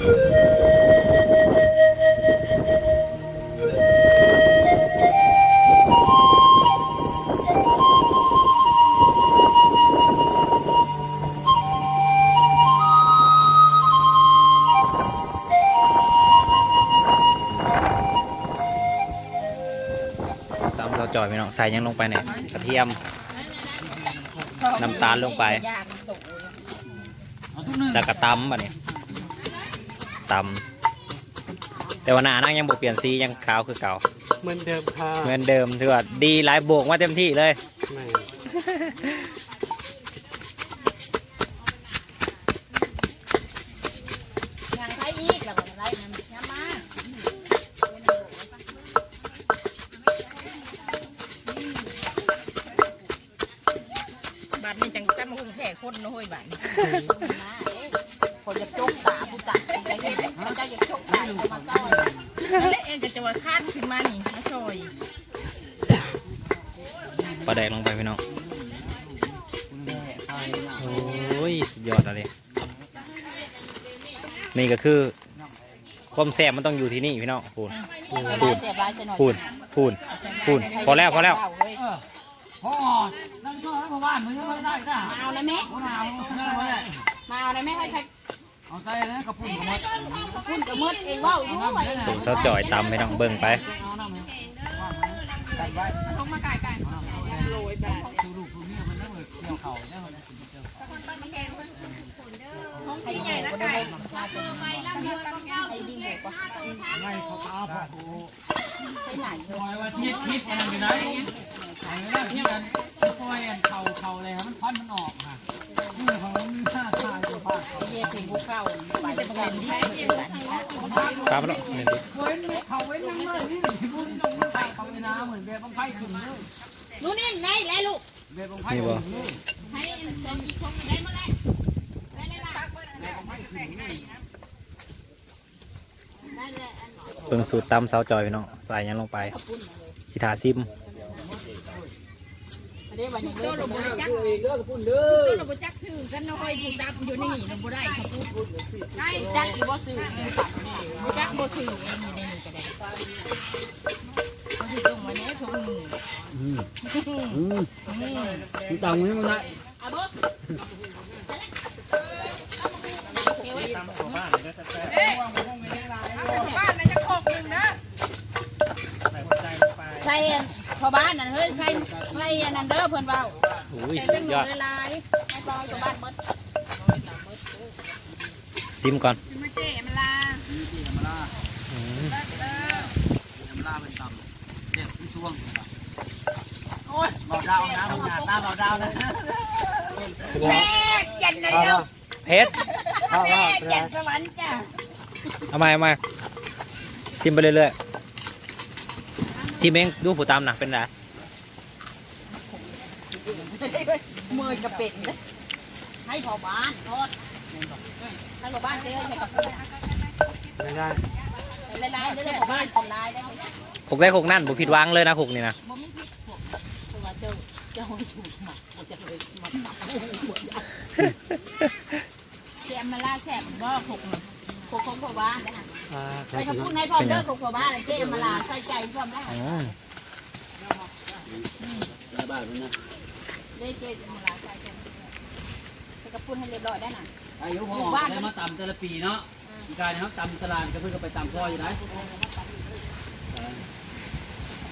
ตำเราจ่อยพี่น้องใส่หยังลงไปเนี่ยกระเทียม น้ำตาลลงไปแล้วก็ตำบ่เนี่ย ตำแต่ว่าหน้านั่งยังบ่เปลี่ยนสียังขาวคือเก่า เหมือนเดิมค่ะเหมือนเดิมถือว่าดีหลายโบกมาเต็มที่เลย ไม่ยังใช้อีกแล้วก็ไรน้ำน้ำมาบัดนี้จังตั้มคงแค่คนน้อยบัดค แล้วเองก็จะว่าคาดขึ้นมานี่มาซอยปลาแดกลงไปพี่น้อง โอ้ยสุดยอดอะไรนี่ก็คือ ความแซ่บมันต้องอยู่ที่นี่พี่น้องพูนพูนพูนพูนพูดพอแล้วพอแล้วพ่อนั่งก็ให้พ่อบ้านมึงก็ได้ได้จ้ามาเอาเลยแม่มาเอาเลยแม่ให้ใคร เอาใจนะกระปุกหมดพุ่นกับมืดเองว่าอยู่ไว้สูเสาจ่อยตำพี่น้องเบิ่งไปเอาน้ำมันเขามาไก่ไก่โรยแบบดูลูกดูเมียมันนั่งเลยเกี่ยวเข่าเนี่ยมันเกี่ยวเข่าให้ใหญ่นะไก่เออไปแล้วเดียวกันให้ดิ้งเด็กกว่าไล่เขาตาพ่อโอ้ให้หนานปล่อยว่าทิศทิศมันอยู่ไหนไอ้นั่นที่มันปล่อยอันเข่าเข่าอะไรครับมันพันมันออกค่ะ ตานเขาเย่เพลงกูเข้าไปเป็นคนที่เกิดกันนะปลามันเนาะนี่ดิเว้นเขาเว้นนั่งเลยนี่ที่พูดนี่ต้องไปเขาเลยนะเหมือนเบบงไฟขึ้นเลยนู่นนี่ไหนลลูกเบบงไฟขึ้นเลยให้ตอนกี่คนได้มาแล้วได้เลยล่ะได้เลยเบิ่งสูตรตำเสาจอยพี่น้องใส่ยังลงไปสิทาซิม ดี๋ยววันนี้เลิกเราบ่จักเลิกปุ่นเด้อเราบ่จักซื้อกันน้อยผู้ดับอยู่ในนี่เราบ่ได้เขาพูดได้จักอยู่บ่ซื้อบ่จักบ่ซื้อเองอยู่ในนี่ก็ได้เขาสิส่งมาเนี้ยทุกหนึ่งอืมอืมตังค์นี่มันได้เอาบ่เฮ้ยตามของบ้านเลยนะแซ่บๆกหนึ่งนะใส่พอบ้านนั่นเฮ้ยใส่ใส่อันนั้นเด้อเพิ่นเว้าอุ้ยใส่สุเป็นดหยมูอดละลายให้พอตัวบ้านหมดซิมก่อนมาเจ๊มาลานี่ที่ธรรมดาอืมเออธรรมดาเป็นต่ำเจ็บที่ช่วงโอ้ยเบาดาวนะมึงหน้าตาเบาดาวนะแม่เจันนะเดียวเฮ็ดข้าวแม่ข้าวเจันสวรรค์จ้ะ เอามาเอามาชิมไปเรื่อยๆ ชิมเองดูผู้ตำนะเป็นไรมือกระเป็ดนะให้พอบ้านทอดให้พอบ้านเจ๊ให้กับไม่ได้ละลายเด้อพอบ้านทำลายได้ไหมขกได้ขกนั่นบ่ผิดหวังเลยนะขกนี่นะบ่มีพิษพวกตัวเจ้าเจ้าให้ถูกหมักบ่จะเลยมาตับเสียมาล่าแสบบ่หก หกของพอบ้านนะคะอ่าไปคำพูดให้พร้อมเด้อของพอบ้านเจ๊มาลาใส่ใจพร้อได้อืมหลายบาทนะได้เจ๊มาลาใส่ใจไปกระปุ้นให้เรียบร้อยได้น่ะอายุพอได้มาต่ำแต่ละปีเนาะการเขาต่ำตลาดก็เพิ่งก็ไปต่ำพ่ออยู่ไหน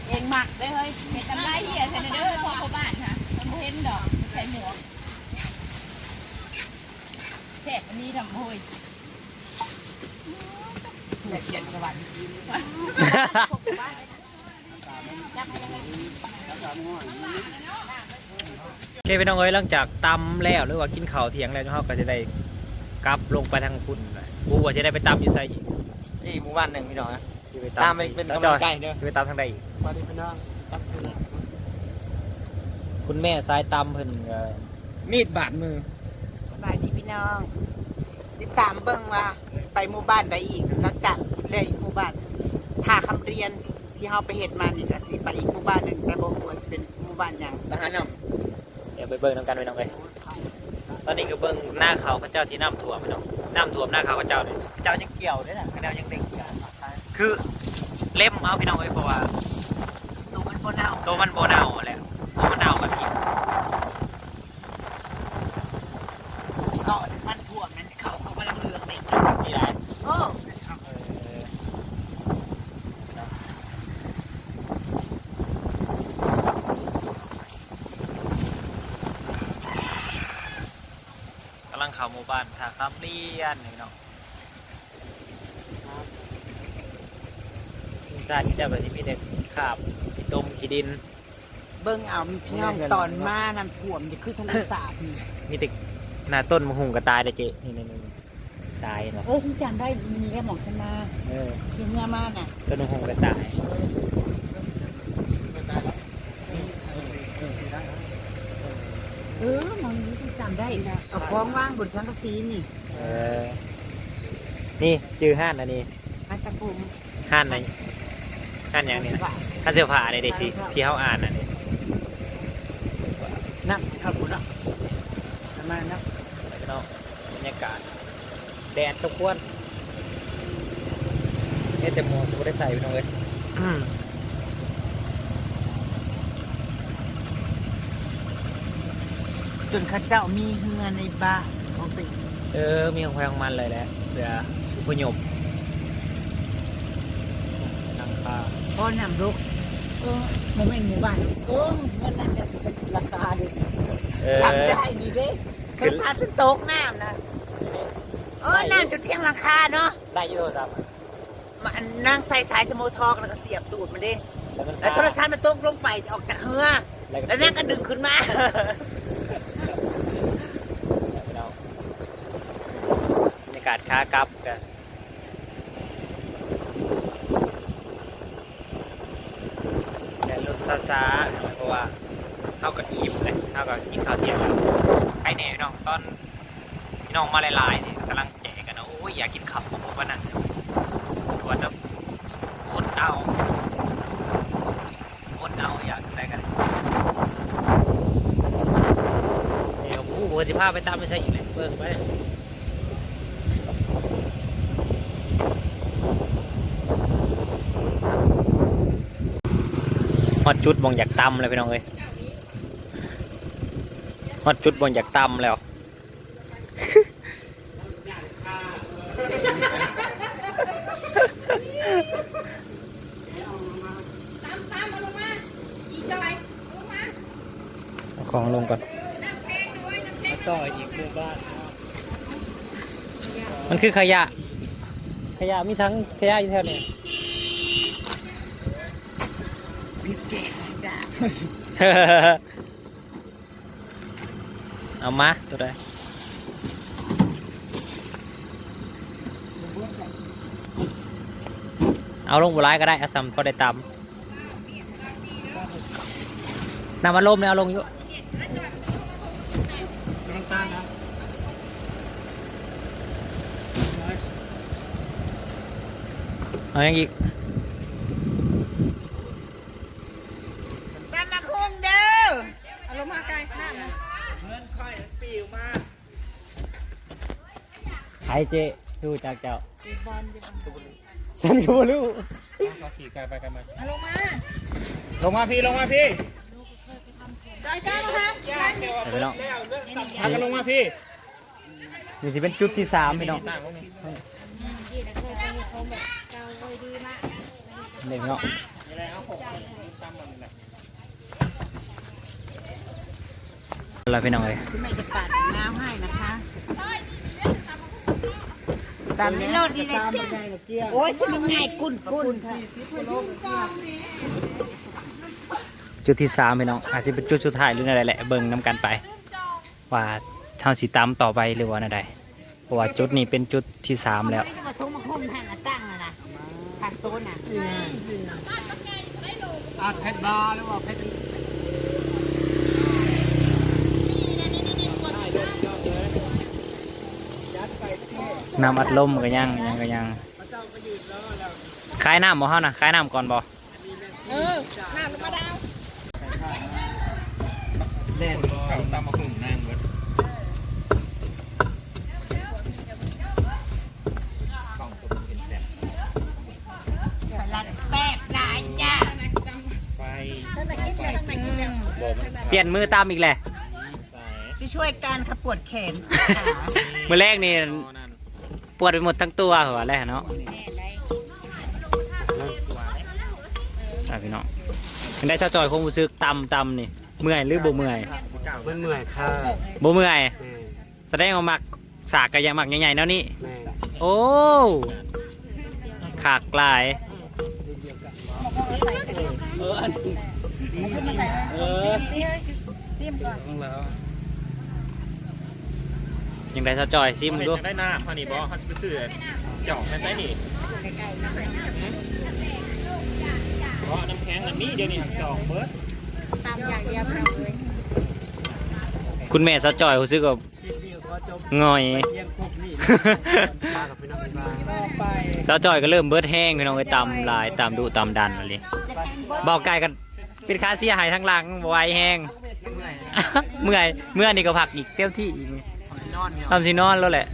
เองหมักได้เฮ้ยเห็นกำไรเหี้ยใส่เด้อพ่อพอบ้านค่ะมันเห็นดอกใส่หมวกแสบอันนี้ทำโอย แสบเย็นสวรรค์จับให้ยังไงโอเคพี่น้องเอ้ยหลังจากตำแล้วหรือว่ากินข้าวเที่ยงแล้วเขาก็จะได้กลับลงไปทางพุ่นกูว่าจะได้ไปตำอยู่ไสอีกนี่หมู่บ้านหนึ่งพี่น้องนะสิไปตามไปเป็นกำลังใจเด้อสิไปตำทางใดอีกมาดิพี่น้องตักขึ้นคุณแม่สายตำเพิ่นก็มีดบาดมือสบายดีพี่น้อง ติดตามเบิ่งว่าไปหมู่บ้านใดอีกหลังจากเลยหมู่บ้านท่าคำเรียนที่เฮาไปเฮ็ดมานี่ก็สิไปอีกหมู่บ้านหนึ่งแต่บ่ฮู้ว่าสิเป็นหมู่บ้านหยังทหารเนาะเดี๋ยวไปเบิ่งนำกันพี่น้องเอ้ยไปตอนนี้ก็เบิ่งหน้าเขาพระเจ้าที่น้ำท่วมพี่น้องน้ำท่วมหน้าเขาพระเจ้าเนี่ยพระเจ้ายังเกี่ยวด้วยนะพระเจ้ายังเด็กคือเล่มเอาพี่น้องเอ้ยเพราะว่าตัวมันโบเน่าตัวมันโบเน่าแหละตัวมันเน่าแบบนี้ ต่อมันท่วมนั่นเขาเขากำลังเลืองเลย ที่ไหน โอ้ กำลัง เข้าหมู่บ้านท่าคำเรียนนี่พี่น้องซาที่เจ้าแบบนี้มีแต่ขาบขี้ต้มขี้ดิน เบิ่งเอาพี่น้องตอนมาน้ำท่วมจะคือทะเลสาบนี่มีแต่หน้าต้นมะฮุงก็ตายเลยเจ๊นี่นี่นี่ตายเนาะโอ้ฉันจำได้มีแค่หมองฉันมาเออที่เมื่อมาน่ะต้นมะฮุงก็ตาย เออมองนี้ฉันจำได้นะเอาคล้องว่างบนชั้นกระซีนี่เออ นี่จือห้านอันนี้มาตะกุมห้านไหนห้านอย่างนี้นะห้านเสื้อผ้าเนี่ยเด็กที่ที่เขาอ่านน่ะนี่นั่งขับรถอะมานะแล้วก็เนาะบรรยากาศ แดดตะควนเอ๊ะแต่หมวกกูได้ใส่ไปน้องเลยอืม จนเข้าเจ้ามีเฮือในบ้านของติเออ มีของแพงมันเลยแหละเสือผู้หยบนังคาพ่อนำลูกเออมันไม่หมู่บ้านเออเงินนั้นเนี่ยราคาดิเออจำได้ดีเด้เขาสาดสนโตกน้ำนะเออน้ำจนเพียงหลังคาเนาะได้อยี่โทรศัพท์มันนั่งใส่สายสโมทอกแล้วก็เสียบตูดมันเด้แล้วมันแล้วโทรศัพท์มันตกลงไปออกจากเฮือแล้วแล้วนั่งก็ดึงขึ้นมาเรา บรรยากาศค้ากลับกันแต่รถซาซาเพราะว่าเท่ากับอิ่มเลยเท่ากับกินข้าวเที่ยงแล้วใครแน่พี่น้องตอนพี่น้องมาหลายๆนี่กำลังแจกกันนะโอ้ยอยากกินขับของผมวันนั้นปวดแบบอดเอาอดเอาอยากอะไรกันเดี๋ยวผู้บริภาพไปตามไม่ใช่อีกเลยเบิ่งไป ฮอดจุดบองอยากตำเลยพี่น้องเอ้ยฮอดจุดบองอยากตำแล้วตามตามมาลงมาอีจอยลงมาเอาของลงก่อนน้ำแข็งด้วยน้ำแข็งต่ออีกหมู่บ้าน มันคือขยะ ขยะมีทั้งขยะอยู่แถวนี้เอามาตัวใดเอาลงบุร้ายก็ได้อาซัมพอได้ตำนำมันลมเนี่ยเอาลงอยู่น้ำตาลนะ เอาอย่างอีกตามมาคงเด้อเอาลงมาไกลน้ำนะเงินค่อยปิวมาใครเจดูจากเจ้าฉันก็บ่รู้เขาขี่ไกลไปกันมาเอาลงมา ลงมาพี่ลงมาพี่จอยจ้าลงมาเดี๋ยวไปน้องพากันลงมาพี่นี่สิเป็นจุดที่สามพี่น้องเด็กเนาะอะไรพี่น้องเลยคุณแม่จะปาดน้ำให้นะคะตามนี้โลดดีเลยจ้ะโอ้ยฉันมันง่ายกุนกุนค่ะจุดที่สามพี่น้องอาจจะเป็นจุดสุดท้ายหรืออะไรแหละเบิ่งน้ำกันไป ว่าเท่าสีตามต่อไปหรือว่าอะไรเพราะว่าจุดนี้เป็นจุดที่สามแล้ว โต๊ะน่ะอาเพชรบาร์หรือว่าเพชรน้ำอัดลมก็ยังยังก็ยังคายน้ำบ่เฮานะคายน้ำก่อนบ่เออน้ำมาดาวเล่นตามมาหุ่มนางเบิด เป ลี่ยนมือตามอีกแหละ สิช่วยกันค่ะปวดแขนขามือแรกนี่ปวดไปหมดทั้งตัวหัวแรกเนาะอะพี่น้องยังได้เจ้าจอยคงรู้สึกตำตำนี่ เมื่อยหรือบ่เมื่อยมันเหนื่อยค่ะบ่เมื่อย แสดงว่ามักสากกันยังมักใหญ่ๆแล้วนี่แม่โอ้ขากลาย เออ อันเออต้องแล้วยังได้เจ้าจอยซิมมันดูจะได้หน้าพอนี่บอเขาจะไปซื้อเจาะแค่ไซนี่เพราะน้ำแข็งอันนี้เดี๋ยวนี้หักจอกเบิร์ดตามอย่างเดียวเราเลยคุณแม่เจ้าจอยรู้สึกว่าหงอยเจ้าจอยก็เริ่มเบิดแห้งพี่น้องไปตำลายตำดุตำดันอะไรเบาไก่กันเป็นค่าเสียหายทั้งหลังบ่ไหวแห้ง เมื่อยเมื่อนี่ก็ผักอีกเต็มที่อีกทำสินอนแล้วแหละ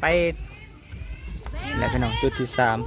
ไปแล้วพี่น้องจุดที่สาม